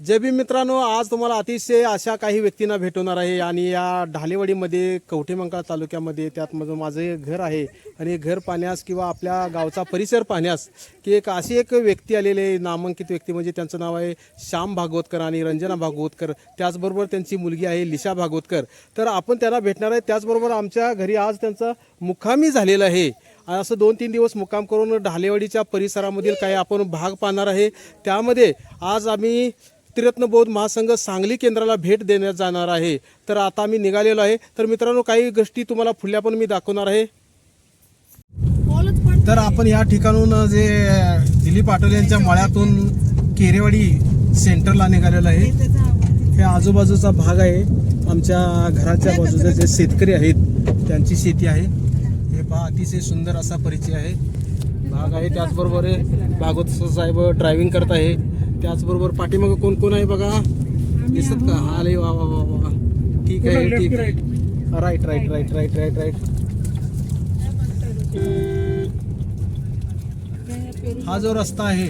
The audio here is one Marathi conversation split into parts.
जय भीम मित्रांनो आज तुम्हाला अतिशय अशा काही व्यक्तींना भेटवणार आहे आणि या ढालेवाडीमध्ये कवठेमंकाळ तालुक्यामध्ये त्यात माझं माझं एक घर आहे. आणि हे घर पाहण्यास किंवा आपल्या गावचा परिसर पाहण्यास की एक अशी एक व्यक्ती आलेली आहे नामांकित व्यक्ती म्हणजे त्यांचं नाव आहे श्याम भागवतकर आणि रंजना भागवतकर. त्याचबरोबर त्यांची मुलगी आहे लिशा भागवतकर. तर आपण त्यांना भेटणार आहे. त्याचबरोबर आमच्या घरी आज त्यांचा मुक्कामी झालेला आहे. असं दोन तीन दिवस मुक्काम करून ढालेवाडीच्या परिसरामधील काही आपण भाग पाहणार आहे. त्यामध्ये आज आम्ही त्रिरत्न बौद्ध महासंघ सांगली केंद्राला भेट देण्यात जाणार आहे. तर आता आम्ही निघालेलो आहे. तर मित्रांनो काही गोष्टी तुम्हाला फुल्या पण मी दाखवणार आहे. तर आपण या ठिकाणून जे दिलीप पाटील यांच्या मळ्यातून केरेवाडी सेंटरला निघालेलो आहे. हे आजूबाजूचा भाग आहे. आमच्या घराच्या बाजूचे जे शेतकरी आहेत त्यांची शेती आहे. हे पहा अतिशय सुंदर असा परिचय आहे. भाग आहे त्याचबरोबर हे भागवत साहेब ड्रायव्हिंग करत आहे. त्याचबरोबर पाठीमागं कोण कोण आहे बघा? दिसत का? हा लय वा वा वा वा ठीक आहे ठीक आहे. Right right right right right right हा जो रस्ता आहे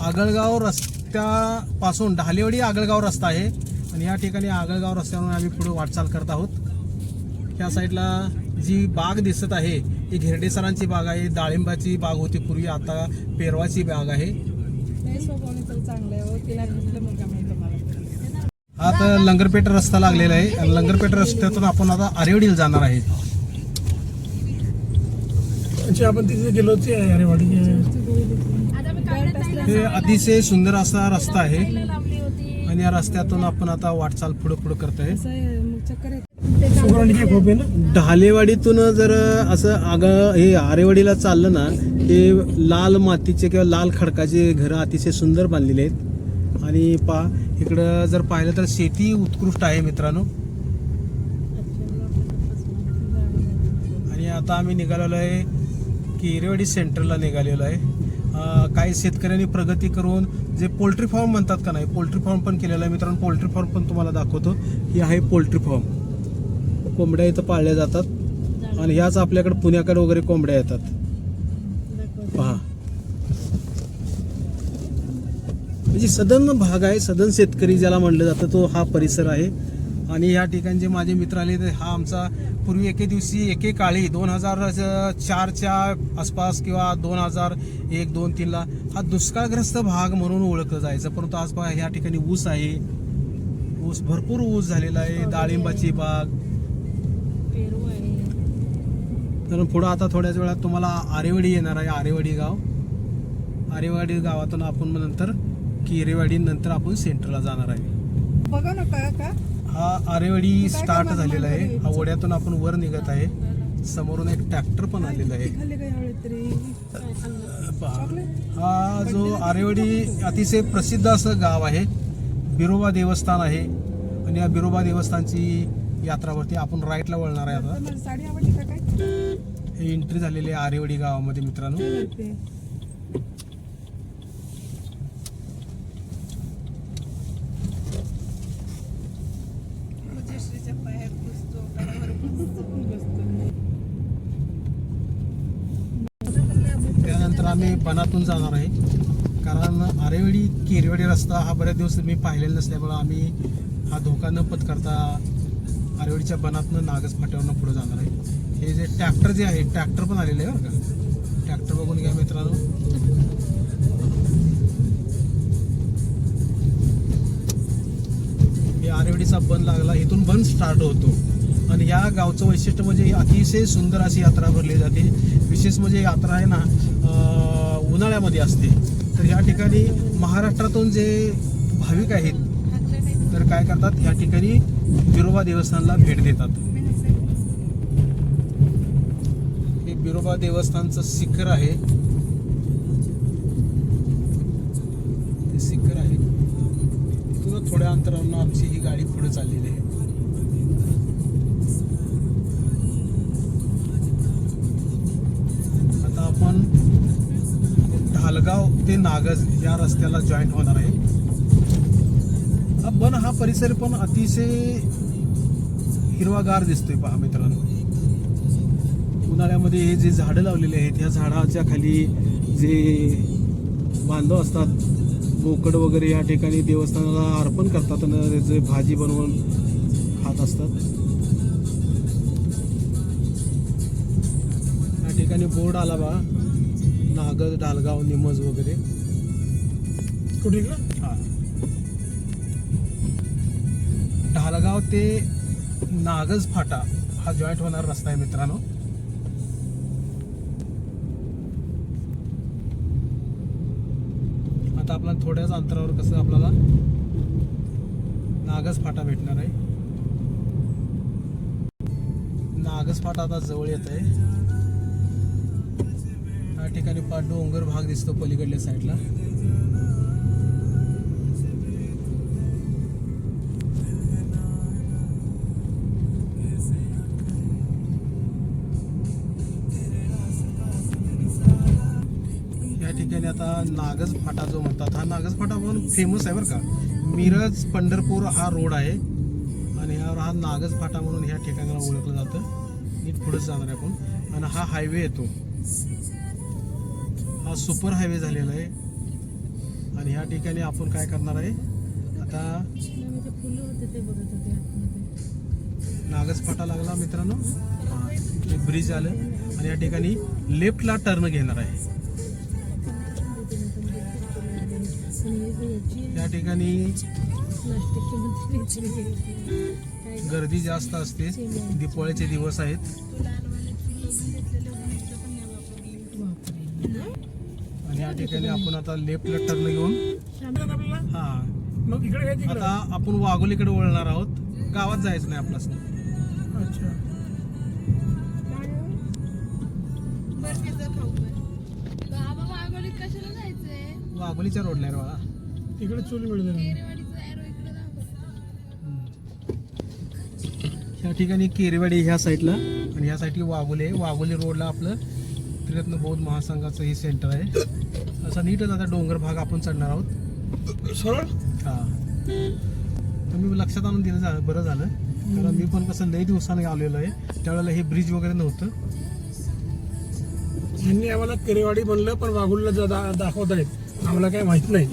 आगळगाव रस्त्यापासून ढालेवाडी आगळगाव रस्ता आहे. आणि या ठिकाणी आगळगाव रस्त्यावरून आम्ही पुढे वाटचाल करत आहोत. त्या साईडला जी बाग दिसत आहे ही घेरडे सरांची बाग आहे. डाळिंबाची बाग होती पूर्वी आता पेरवाची बाग आहे. चांगलं आहे हो. हा लंगरपेठ रस्ता लागलेला आहे. आणि लंगरपेठ रस्त्यातून आपण आता आरेवडीला जाणार आहे. आपण तिथे गेलो होते अरे वाडी हे अतिशय सुंदर असा रस्ता आहे. आणि या रस्त्यातून आपण आता वाटचाल पुढे पुढे करत आहे. ढालेवाडीतून जर असं आग हे आरेवाडीला चाललं ना हे लाल मातीचे किंवा लाल खडकाचे घरं अतिशय सुंदर बांधलेले आहेत. आणि पा इकडं जर पाहिलं तर शेती उत्कृष्ट आहे मित्रांनो. आणि आता आम्ही निघालेलो आहे केरेवाडी सेंटरला निघालेलो आहे. काही शेतकऱ्यांनी प्रगती करून जे पोल्ट्री फार्म म्हणतात का नाही पोल्ट्री फार्म पण केलेला आहे मित्रांनो. पोल्ट्री फार्म पण तुम्हाला दाखवतो. ही आहे पोल्ट्री फार्म. कोंबड्या इथं पाळल्या जातात. आणि ह्याच आपल्याकडे पुण्याकडे वगैरे कोंबड्या येतात. पहा. म्हणजे सदन भाग आहे सदन शेतकरी ज्याला म्हणलं जातं तो हा परिसर आहे. आणि या ठिकाणी जे माझे मित्र आले ते हा आमचा पूर्वी एके दिवशी एके काळी दोन हजार चारच्या आसपास किंवा दोन हजार एक दोन तीनला हा दुष्काळग्रस्त भाग म्हणून ओळखलं जायचं. परंतु आज पहा या ठिकाणी ऊस आहे. ऊस भरपूर ऊस झालेला आहे. डाळिंबाची बाग पेरू आहे तर पुढं आता थोड्याच वेळात तुम्हाला आरेवाडी येणार आहे आरेवाडी गाव. आरेवाडी गावातून आपण मग नंतर किरेवाडी नंतर आपण सेंटरला जाणार आहे. बघा ना का का हा आरेवाडी स्टार्ट झालेला आहे. हा ओढ्यातून आपण वर निघत आहे. समोरून एक ट्रॅक्टर पण आलेला आहे. काय. हा जो आरेवाडी अतिशय प्रसिद्ध असं गाव आहे. बिरोबा देवस्थान आहे. आणि या बिरोबा देवस्थानची यात्रावरती आपण राईटला वळणार आहे आता. मला साडी आवडली का काय? हे एंट्री झालेली आहे आरेवाडी गावामध्ये मित्रांनो. ते त्यानंतर आम्ही बनातून जाणार आहे. कारण आरेवाडी केरवाडी रस्ता हा बऱ्याच दिवस मी पाहिलेला नसल्यामुळं आम्ही हा धोका न पत्करता आरवडीच्या बनातनं नागस फाट्यावरनं पुढे जाणार आहे. हे जे ट्रॅक्टर जे आहे ट्रॅक्टर पण आलेले आहे बरं का? ट्रॅक्टर बघून घ्या मित्रांनो. हे आरेवाडीचा बन लागला इथून बन स्टार्ट होतो. आणि या गावचं वैशिष्ट्य म्हणजे अतिशय सुंदर अशी यात्रा भरली जाते. विशेष म्हणजे यात्रा आहे ना उन्हाळ्यामध्ये असते. तर या ठिकाणी महाराष्ट्रातून जे भाविक आहेत तर काय करतात? या ठिकाणी बिरोबा देवस्थानला भेट देतात. हे बिरोबा देवस्थानचं शिखर आहे. ते शिखर आहे. तिथून थोड्या अंतरावरून आमची ही गाडी पुढे चाललेली आहे. आता आपण ढालगाव ते नागज या रस्त्याला जॉईंट होणार आहे. हा हा परिसर पण अतिशय हिरवागार दिसतोय पहा मित्रांनो. उन्हाळ्यामध्ये हे जे झाडं लावलेले आहेत या झाडाच्या खाली जे बांधव असतात बोकड वगैरे या ठिकाणी देवस्थानाला अर्पण करतात आणि त्याचे भाजी बनवून खात असतात. या ठिकाणी बोर्ड आला बा नागद डालगाव निमज वगैरे. कुठे इकडं? हा. ढालगाव ते नागज फाटा हा जॉईंट होणार रस्ता आहे मित्रांनो. आता आपल्याला थोड्याच अंतरावर कसं आपल्याला नागज फाटा भेटणार आहे. नागज फाटा आता जवळ येत आहे. या ठिकाणी पा डोंगर भाग दिसतो पलीकडल्या साईडला नागज फाटा जो म्हणतात हा नागज फाटा पण फेमस आहे बरं का. मिरज पंढरपूर हा रोड आहे आणि यावर हा नागज फाटा म्हणून ह्या ठिकाणाला ओळखलं जातं. नीट पुढेच जाणार आहे आपण. आणि हा हायवे येतो हा सुपर हायवे झालेला आहे. आणि ह्या ठिकाणी आपण काय करणार आहे? आता फुलं नागज फाटा लागला मित्रांनो ब्रिज आलं. आणि या ठिकाणी लेफ्टला टर्न घेणार आहे. या ठिकाणी गर्दी जास्त असते. दिपावळीचे दिवस आहेत. आणि या ठिकाणी आपण आता लेफ्टला टर्न घेऊन आपल्याला हा. मग इकडे काय तिकडे आता आपण वाघोलीकडे वळणार आहोत. गावात जायचं नाही आपल्यास अच्छा. वाघोलीच्या रोडला आहे तिकडे चूल मिळते या ठिकाणी केरेवाडी ह्या साईडला आणि ह्या साईडला वाघोली आहे. वाघोली रोडला आपलं त्रिरत्न बौद्ध महासंघाचं हे सेंटर आहे. असा नीटच आता डोंगर भाग आपण चढणार आहोत. सरळ? हा. तर मी लक्षात आणून दिलं जा बरं झालं. कारण मी पण कसं लई दिवसाने आलेलो आहे. त्यावेळेला हे ब्रिज वगैरे नव्हतं. यांनी आम्हाला केरेवाडी म्हणलं पण वाघुलला जा- दा- दाखवत आहेत आम्हाला काय माहीत नाही.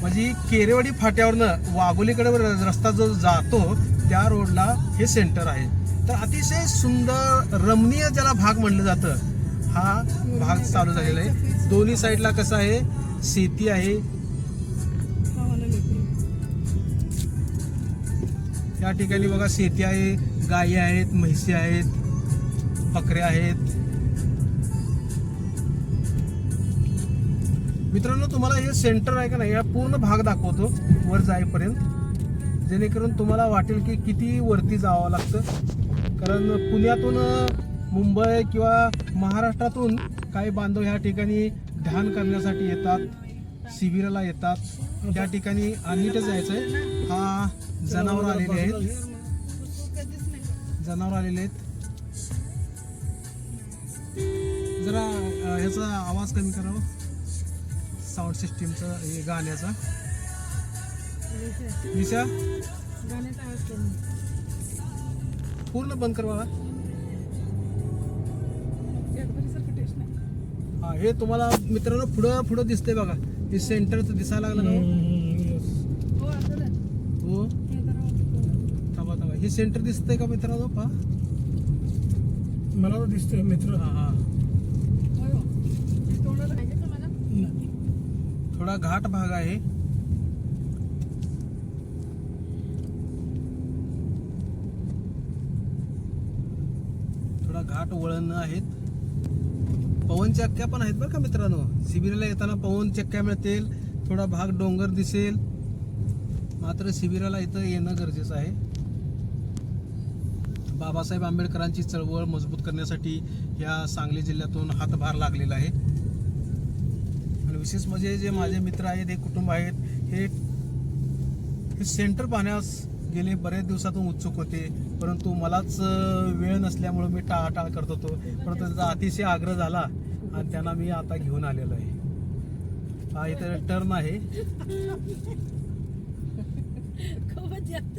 म्हणजे केरेवाडी फाट्यावरनं वाघोलीकडे रस्ता जो जातो त्या रोडला हे सेंटर आहे. तर अतिशय सुंदर रमणीय ज्याला भाग म्हणलं जातं हा भाग चालू झालेला आहे. दोन्ही साईडला कसं आहे? शेती आहे. या ठिकाणी बघा शेती आहे गायी आहेत म्हैसी आहेत. बकरे आहेत. मित्रांनो तुम्हाला हे सेंटर आहे का नाही या पूर्ण भाग दाखवतो वर जाईपर्यंत. जेणेकरून तुम्हाला वाटेल की किती वरती जावं लागतं. कारण पुण्यातून मुंबई किंवा महाराष्ट्रातून काही बांधव ह्या ठिकाणी ध्यान करण्यासाठी येतात शिबिराला येतात. त्या ठिकाणी नीटच जायचं आहे हा जनावर आलेले आहेत. जनावर आलेले आहेत. जरा ह्याचा आवाज कमी करावा. साऊंड सिस्टीमचा हे गाण्याचा. निशा? पूर्ण बंद कर नाही हा हे तुम्हाला मित्रांनो पुढं पुढं दिसतंय बघा. हे सेंटरचं दिसायला लागलं ना हो? हो. थांबा थांबा. हे सेंटर दिसतंय का मित्रांनो? पहा. मला तर दिसतोय मित्र. हा मला? थोडा घाट भाग आहे. थोडा घाट वळण आहेत. पवन चक्क्या पण आहेत बरं का मित्रांनो? शिबिराला येताना पवन चक्क्या मिळतील. थोडा भाग डोंगर दिसेल. मात्र शिबिराला इथं येणं गरजेचं आहे. बाबासाहेब आंबेडकरांची चळवळ मजबूत करण्यासाठी या सांगली जिल्ह्यातून हातभार लागलेला आहे. आणि विशेष म्हणजे जे माझे मित्र आहेत हे कुटुंब आहेत हे हे सेंटर पाहण्यास गेले बऱ्याच दिवसातून उत्सुक होते. परंतु मलाच वेळ नसल्यामुळे मी टाळाटाळ करत होतो. परंतु त्याचा अतिशय आग्रह झाला आणि त्यांना मी आता घेऊन आलेलो आहे. हा इथे टर्न आहे. खूपच जास्त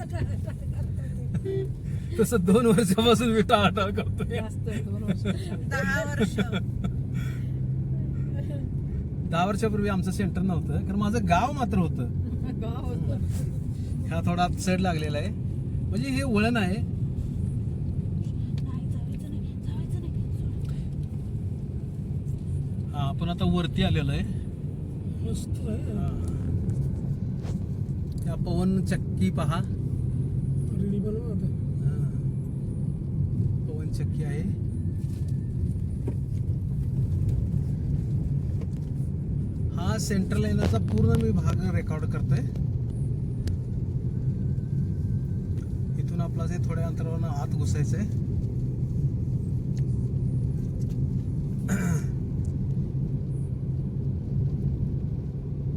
तसं दोन वर्षापासून मी टाळाटाळ करतोय वर्ष दहा वर्ष दहा वर्षापूर्वी आमचं सेंटर नव्हतं कारण माझं गाव मात्र होतं गाव होतं. ह्या थोडा चढ लागलेला आहे म्हणजे हे वळण आहे हा आपण आता वरती आलेलो आहे मस्त आहे. हा. त्या पवन चक्की पहा बनवा. हा. चक्की आहे. हा सेंट्रल लाईनचा पूर्ण मी भाग रेकॉर्ड करतोय. इथून आपला जे थोड्या अंतरावर आत घुसायचं आहे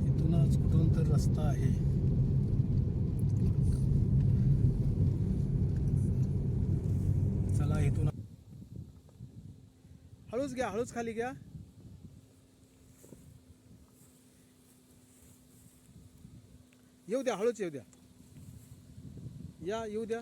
इथूनच कुठून तर रस्ता आहे चला इथून हळूच खाली घ्या. येऊ द्या हळूच येऊ द्या. या येऊ द्या.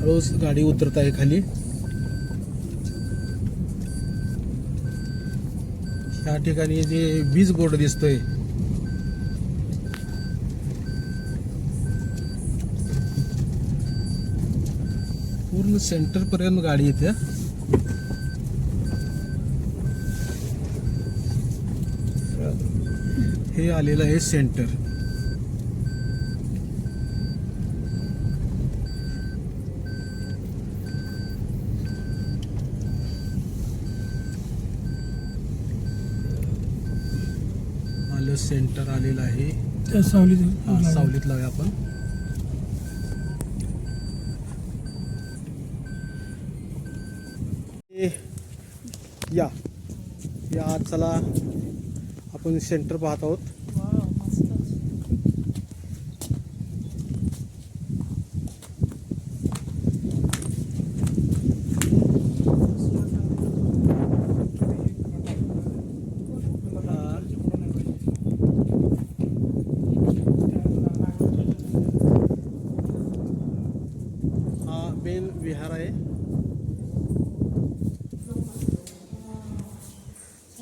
हळूच गाडी उतरत आहे खाली. या ठिकाणी जे वीज बोर्ड दिसतोय. पूर्ण सेंटर पर्यंत गाडी येते हे. आलेलं आहे सेंटर आलं सेंटर आलेलं आहे. त्या सावलीत सावलीत लावूया आपण. या. या आज चला. आपण सेंटर पाहत आहोत वाव, मस्त हा मेन विहार आहे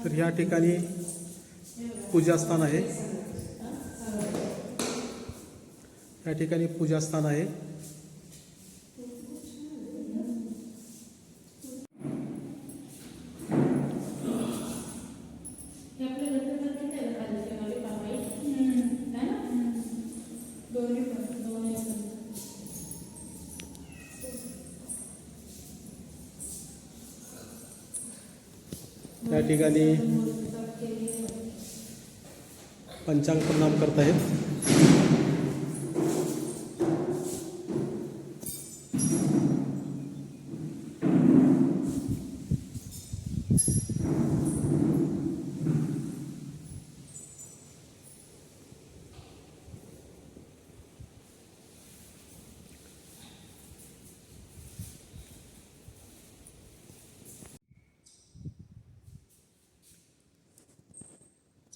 तर ह्या ठिकाणी पूजास्थान आहे. या ठिकाणी पूजास्थान आहे. या ठिकाणी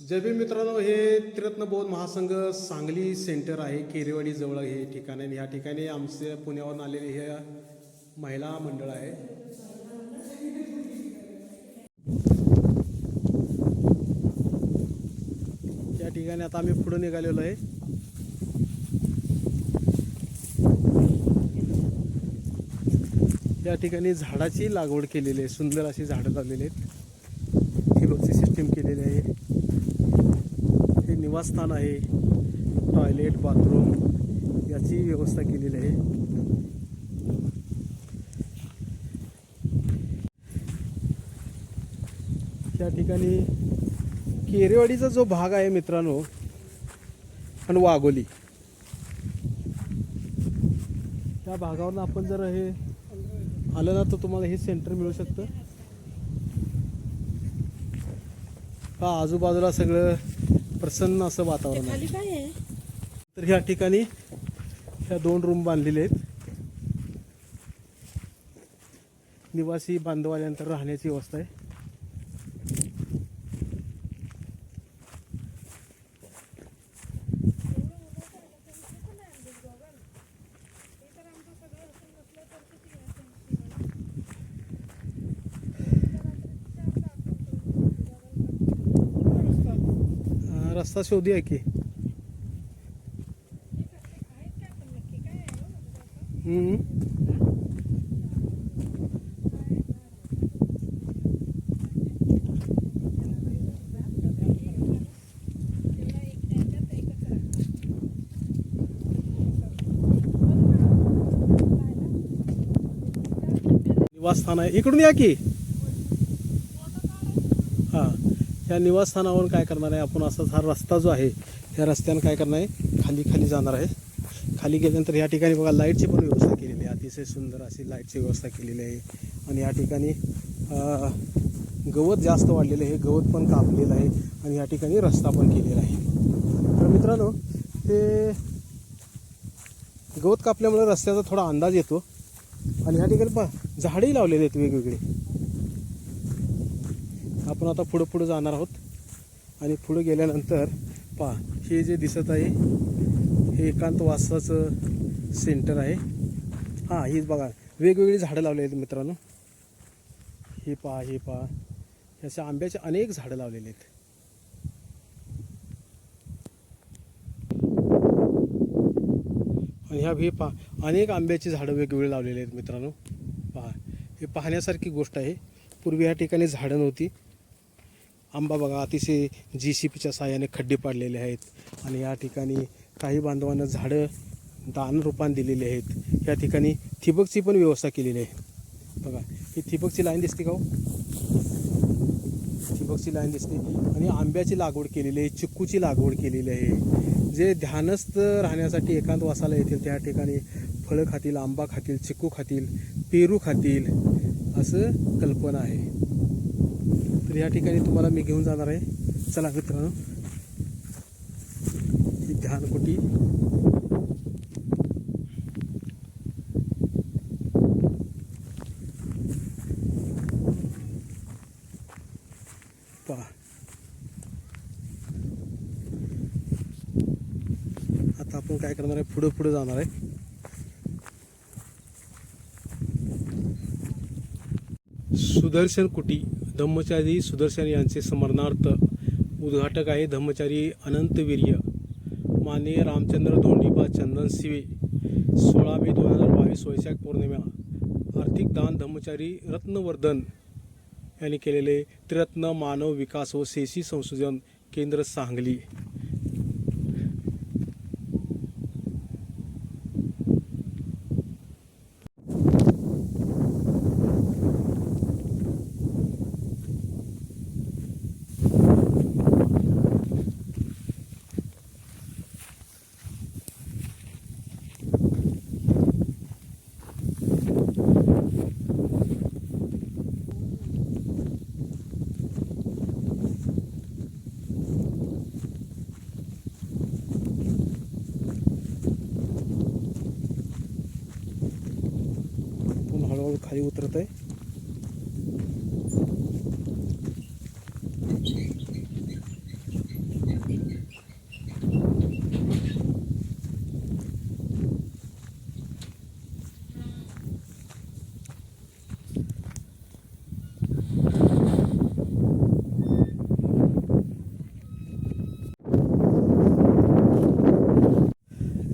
जय भीम मित्रांनो हे त्रिरत्नबौद्ध महासंघ सांगली सेंटर आहे केरेवाडी जवळ हे ठिकाण. आहे आणि ह्या ठिकाणी आमचे पुण्यावरून आलेले हे महिला मंडळ आहे. त्या ठिकाणी आता आम्ही पुढे निघालेलो आहे. त्या ठिकाणी झाडाची लागवड केलेली आहे सुंदर अशी झाडं लावलेली आहेत. किलोची सिस्टीम केलेली आहे. निवासस्थान आहे. टॉयलेट बाथरूम याची व्यवस्था केलेली आहे. त्या ठिकाणी केरेवाडीचा जो भाग आहे मित्रांनो आणि वाघोली. त्या भागावर आपण जर हे आलं ना तर तुम्हाला हे सेंटर मिळू शकतं. का आजूबाजूला सगळं प्रसन्न असं वातावरण आहे. तर ह्या ठिकाणी ह्या दोन रूम बांधलेले आहेत. निवासी बांधवाल्यानंतर राहण्याची व्यवस्था आहे. रस्ता शोधूया की. निवासस्थान आहे. इकडून या की हां या निवासस्थानावरून काय करणार आहे? आपण असाच हा रस्ता जो आहे या रस्त्यानं काय करणार आहे? खाली खाली जाणार आहे. खाली गेल्यानंतर या ठिकाणी बघा लाईटची पण व्यवस्था केलेली आहे. अतिशय सुंदर अशी लाईटची व्यवस्था केलेली आहे. आणि या ठिकाणी गवत जास्त वाढलेलं आहे. गवत पण कापलेलं आहे. आणि या ठिकाणी रस्ता पण केलेला आहे. तर मित्रांनो ते गवत कापल्यामुळे रस्त्याचा थोडा अंदाज येतो. आणि या ठिकाणी पहा झाडंही लावलेले आहेत वेगवेगळे. आपण आता पुढं पुढं जाणार आहोत. आणि पुढं गेल्यानंतर पहा हे जे दिसत आहे हे एकांतवासाचं सेंटर आहे. हां हीच बघा वेगवेगळी झाडं लावलेली आहेत मित्रांनो. हे पहा हे पहा. अशा आंब्याचे अनेक झाडं लावलेली आहेत. आणि ह्या हे पहा अनेक आंब्याची झाडं वेगवेगळी लावलेली आहेत मित्रांनो. पहा हे पाहण्यासारखी गोष्ट आहे. पूर्वी ह्या ठिकाणी झाडं नव्हती. आंबा बघा अतिशय जी सी पीच्या साहाय्याने खड्डे पाडलेले आहेत. आणि या ठिकाणी काही बांधवांना झाडं दान रूपान दिलेली आहेत. या ठिकाणी ठिबकची पण व्यवस्था केलेली आहे. बघा ही ठिबकची लाईन दिसते का हो? ठिबकची लाईन दिसते. आणि आंब्याची लागवड केलेली आहे चिक्कूची लागवड केलेली आहे. जे ध्यानस्थ राहण्यासाठी एकांत वासाला येतील त्या ठिकाणी फळं खातील आंबा खातील चिक्कू खातील पेरू खातील असं कल्पना आहे. तर या ठिकाणी तुम्हाला मी घेऊन जाणार आहे. चला मित्रांनो. ही ध्यानकुटी पहा. आता आपण काय करणार आहे? पुढं पुढं जाणार आहे. सुदर्शन कुटी धम्मचारी सुदर्शन यांचे स्मरणार्थ उद्घाटक आहे धम्मचारी अनंतवीर्य माननीय रामचंद्र धोंडीबा चंदन सिवे सोळा मे दोन हजार बावीस वैशाख पौर्णिमा. आर्थिक दान धम्मचारी रत्नवर्धन यांनी केलेले त्रिरत्न मानव विकास व सेसी संशोधन केंद्र सांगली आपण हळूहळू खाली उतरत आहे.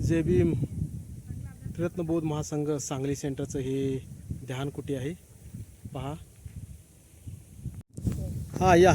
जे बी रत्नबोध महासंघ सांगली सेंटरचं हे ध्यान कुठे आहे? पहा. हा या.